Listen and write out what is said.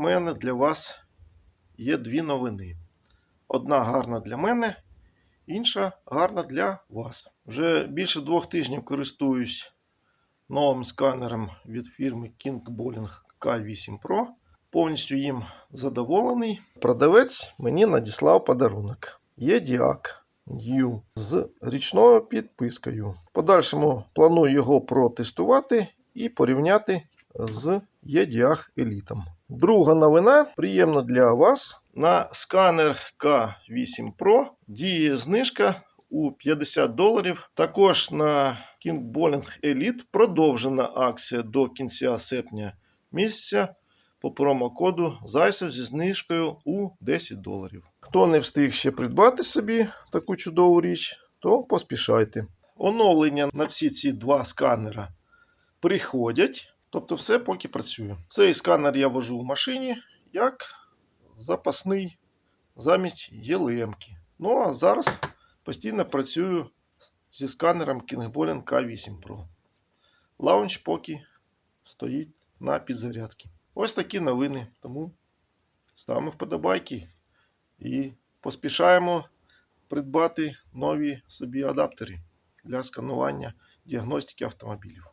мене для вас є дві новини. Одна гарна для мене, інша гарна для вас. Вже більше двох тижнів користуюсь новим сканером від фірми King Bowling K8 Pro. Повністю їм задоволений. Продавець мені надіслав подарунок. Є Діак New з річною підпискою. В подальшому планую його протестувати і порівняти з EDIAC Elite. Друга новина приємна для вас. На сканер K8 Pro діє знижка у 50 доларів. Також на King Bowling Elite продовжена акція до кінця серпня місяця по промокоду Зайцев зі знижкою у 10 доларів. Хто не встиг ще придбати собі таку чудову річ, то поспішайте. Оновлення на всі ці два сканера приходять. Тобто все поки працює. Цей сканер я вожу в машині як запасний замість єлемки. Ну а зараз постійно працюю зі сканером Kingbolin K8 Pro. Лаунч поки стоїть на підзарядці. Ось такі новини. Тому ставимо вподобайки і поспішаємо придбати нові собі адаптери для сканування діагностики автомобілів.